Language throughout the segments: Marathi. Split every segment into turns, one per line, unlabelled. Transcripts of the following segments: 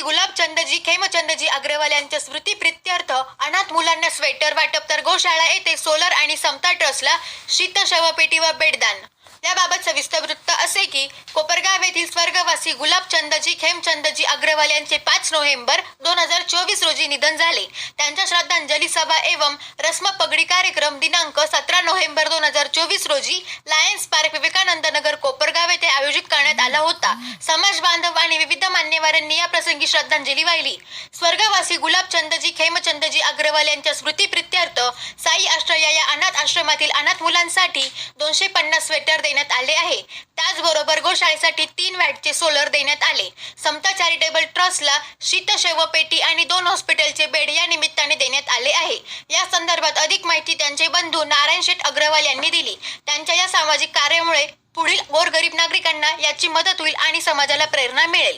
श्री गुलाबचंदजी खेमचंदजी अग्रवाल यांच्या स्मृती प्रित्यर्थ अनाथ मुलांना स्वेटर वाटप तर गोशाळा येथे सोलर आणि समता ट्रस्टला शीत शवपेटी व बेडदान. याबाबत सविस्तर वृत्त असे की कोपरगाव येथील स्वर्गवासी गुलाबचंदजी खेमचंदजी अग्रवाल यांचे पाच नोव्हेंबर दोन हजार चोवीस रोजी निधन झाले. त्यांच्या श्रद्धांजली सभा एवं रस्म पगडी कार्यक्रम दिनांक सतरा नोव्हेंबर दोन हजार चोवीस रोजी लायन्स पार्क विवेकानंद नगर कोपरगाव आयोजित करण्यात आला होता. समाज बांधव आणि विविध मान्यवरांनी या प्रसंगी श्रद्धांजली वाहिली. स्वर्गवासी गुलाबचंदजी खेमचंदजी अग्रवाल यांच्या स्मृती प्रित्यर्थ साई आश्रया या अनाथ आश्रमातील अनाथ मुलांसाठी दोनशे पन्नास स्वेटर देण्यात आले आहे. त्याचबरोबर गोशाळेसाठी तीन वॅटचे सोलर देण्यात आले. समता चॅरिटेबल ट्रस्टला शीतशैव पेटी आणि दोन हॉस्पिटलचे बेड या निमित्ताने देण्यात आले आहे. या संदर्भात अधिक माहिती त्यांचे बंधू नारायण शेठ अग्रवाल यांनी दिली. त्यांच्या या सामाजिक कार्यामुळे पुढील गोरगरीब नागरिकांना याची मदत होईल आणि समाजाला प्रेरणा मिळेल.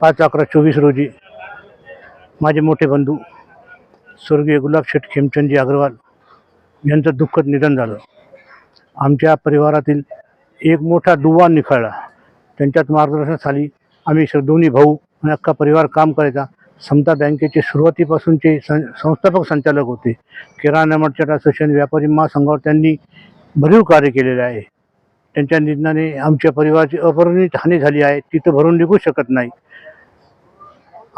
पाच अकरा चोवीस रोजी माझे मोठे बंधू स्वर्गीय गुलाबशेठ खेमचंदजी अग्रवाल यांचं दुःखद निधन झालं. आमच्या परिवारातील एक मोठा दुवा निखळला. त्यांच्यात मार्गदर्शनाखाली आम्ही दोन्ही भाऊ आणि अख्खा परिवार काम करायचा. समता बँकेचे सुरुवातीपासूनचे सं संस्थापक संचालक होते. किराणा मर्चंट असोसिएशन व्यापारी महासंघावर त्यांनी भरीव कार्य केलेले आहे. त्यांच्या निधनाने आमच्या परिवाराची अपरिणित हानी झाली आहे. तिथं भरून निघू शकत नाही.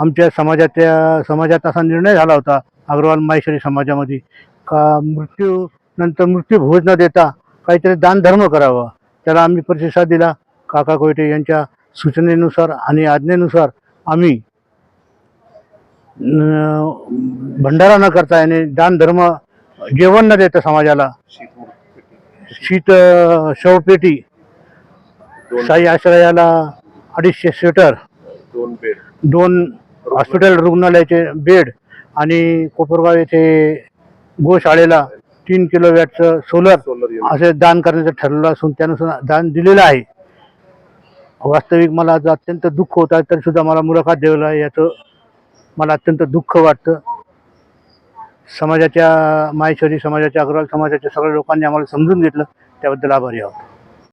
आमच्या समाजाच्या समाजात असा निर्णय झाला होता अग्रवाल माहेश्वरी समाजामध्ये का मृत्यू नंतर मृत्यू भोज न देता काहीतरी दानधर्म करावा. त्याला आम्ही प्रतिसाद दिला. काका कोयटे यांच्या सूचनेनुसार आणि आज्ञेनुसार आम्ही भंडारा न करता याने दानधर्म जेवण न देता समाजाला शीत शवपेटी साई आश्रयाला अडीचशे स्वेटर.
दोन बेड.
दोन हॉस्पिटल रुग्णालयाचे बेड आणि कोपरगाव येथे गोशाळेला तीन किलो वॅटचं सोलर असे दान करण्याचं ठरलेलं असून त्यानुसार दान दिलेलं आहे. वास्तविक मला अत्यंत दुःख होत आहे तरी सुद्धा मला मुलाखत द्यायला याचं मला अत्यंत दुःख वाटतं. समाजाच्या माहेश्वरी समाजाच्या अग्रवाल समाजाच्या सगळ्या लोकांनी आम्हाला समजून घेतलं. त्याबद्दल आभारी आहोत.